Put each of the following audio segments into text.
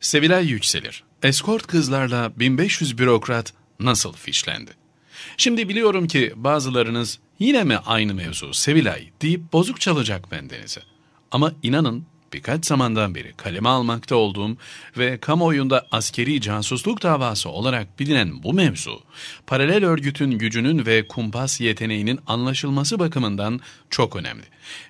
Sevilay yükselir. Eskort kızlarla 1500 bürokrat nasıl fişlendi? Şimdi biliyorum ki bazılarınız yine mi aynı mevzu Sevilay deyip bozuk çalacak bendenize. Ama inanın birkaç zamandan beri kaleme almakta olduğum ve kamuoyunda askeri casusluk davası olarak bilinen bu mevzu, paralel örgütün gücünün ve kumpas yeteneğinin anlaşılması bakımından çok önemli.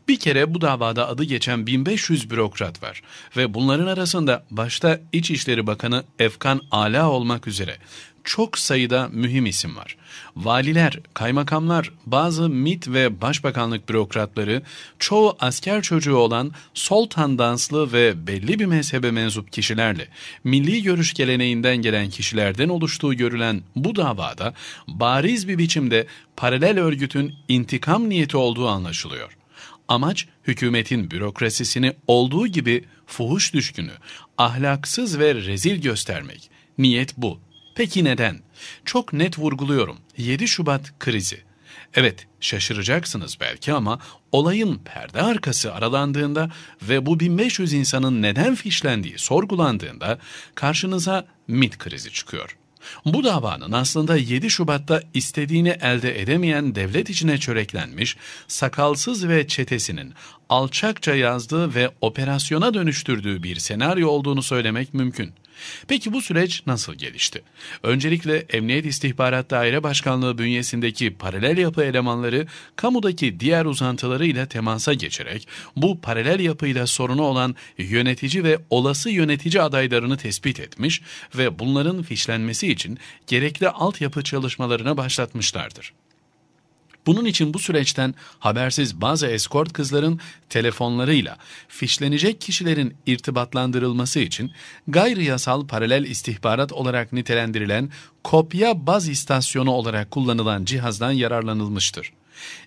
Bir kere bu davada adı geçen 1500 bürokrat var ve bunların arasında başta İçişleri Bakanı Efkan Ala olmak üzere çok sayıda mühim isim var. Valiler, kaymakamlar, bazı MİT ve başbakanlık bürokratları, çoğu asker çocuğu olan sol tandanslı ve belli bir mezhebe mensup kişilerle, milli görüş geleneğinden gelen kişilerden oluştuğu görülen bu davada bariz bir biçimde paralel örgütün intikam niyeti olduğu anlaşılıyor. Amaç hükümetin bürokrasisini olduğu gibi fuhuş düşkünü, ahlaksız ve rezil göstermek. Niyet bu. Peki neden? Çok net vurguluyorum. 7 Şubat krizi. Evet, şaşıracaksınız belki ama olayın perde arkası aralandığında ve bu 1500 insanın neden fişlendiği sorgulandığında karşınıza MIT krizi çıkıyor. Bu davanın aslında 7 Şubat'ta istediğini elde edemeyen devlet içine çöreklenmiş, sakalsız ve çetesinin alçakça yazdığı ve operasyona dönüştürdüğü bir senaryo olduğunu söylemek mümkün. Peki bu süreç nasıl gelişti? Öncelikle Emniyet İstihbarat Daire Başkanlığı bünyesindeki paralel yapı elemanları kamudaki diğer uzantılarıyla temasa geçerek bu paralel yapıyla sorunu olan yönetici ve olası yönetici adaylarını tespit etmiş ve bunların fişlenmesi için gerekli altyapı çalışmalarına başlatmışlardır. Bunun için bu süreçten habersiz bazı eskort kızların telefonlarıyla fişlenecek kişilerin irtibatlandırılması için gayri yasal paralel istihbarat olarak nitelendirilen kopya baz istasyonu olarak kullanılan cihazdan yararlanılmıştır.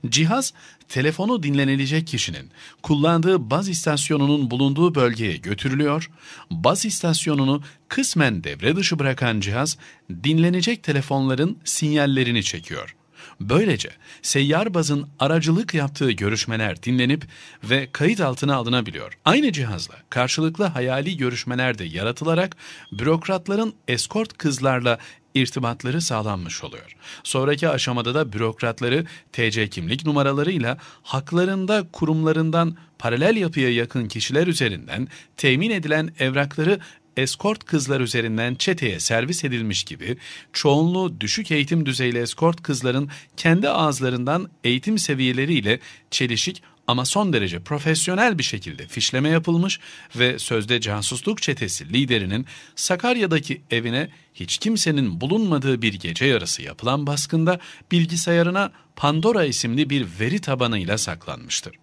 Cihaz, telefonu dinlenilecek kişinin kullandığı baz istasyonunun bulunduğu bölgeye götürülüyor, baz istasyonunu kısmen devre dışı bırakan cihaz dinlenecek telefonların sinyallerini çekiyor. Böylece seyyar bazın aracılık yaptığı görüşmeler dinlenip ve kayıt altına alınabiliyor. Aynı cihazla karşılıklı hayali görüşmeler de yaratılarak bürokratların eskort kızlarla irtibatları sağlanmış oluyor. Sonraki aşamada da bürokratları TC kimlik numaralarıyla haklarında kurumlarından paralel yapıya yakın kişiler üzerinden temin edilen evrakları eskort kızlar üzerinden çeteye servis edilmiş gibi çoğunluğu düşük eğitim düzeyli eskort kızların kendi ağızlarından eğitim seviyeleriyle çelişik ama son derece profesyonel bir şekilde fişleme yapılmış ve sözde casusluk çetesi liderinin Sakarya'daki evine hiç kimsenin bulunmadığı bir gece yarısı yapılan baskında bilgisayarına Pandora isimli bir veri tabanıyla saklanmıştır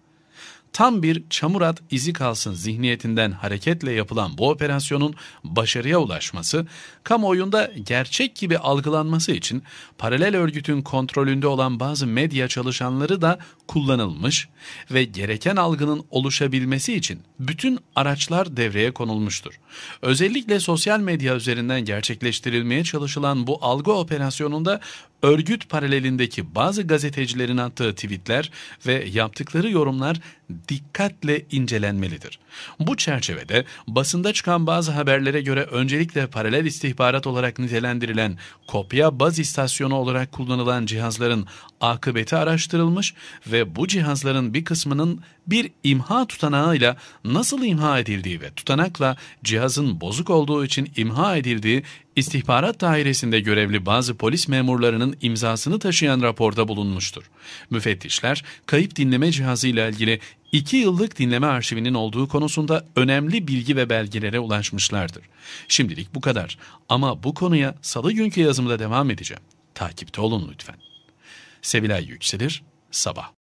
tam bir çamurat izi kalsın zihniyetinden hareketle yapılan bu operasyonun başarıya ulaşması, kamuoyunda gerçek gibi algılanması için paralel örgütün kontrolünde olan bazı medya çalışanları da kullanılmış ve gereken algının oluşabilmesi için bütün araçlar devreye konulmuştur. Özellikle sosyal medya üzerinden gerçekleştirilmeye çalışılan bu algı operasyonunda örgüt paralelindeki bazı gazetecilerin attığı tweetler ve yaptıkları yorumlar dikkatle incelenmelidir. Bu çerçevede basında çıkan bazı haberlere göre öncelikle paralel istihbarat olarak nitelendirilen kopya baz istasyonu olarak kullanılan cihazların akıbeti araştırılmış ve bu cihazların bir kısmının bir imha tutanağıyla nasıl imha edildiği ve tutanakla cihazın bozuk olduğu için imha edildiği istihbarat dairesinde görevli bazı polis memurlarının imzasını taşıyan raporda bulunmuştur. Müfettişler kayıp dinleme cihazı ile ilgili 2 yıllık dinleme arşivinin olduğu konusunda önemli bilgi ve belgelere ulaşmışlardır. Şimdilik bu kadar ama bu konuya salı günkü yazımda devam edeceğim. Takipte olun lütfen. Sevilay Yükselir, Sabah.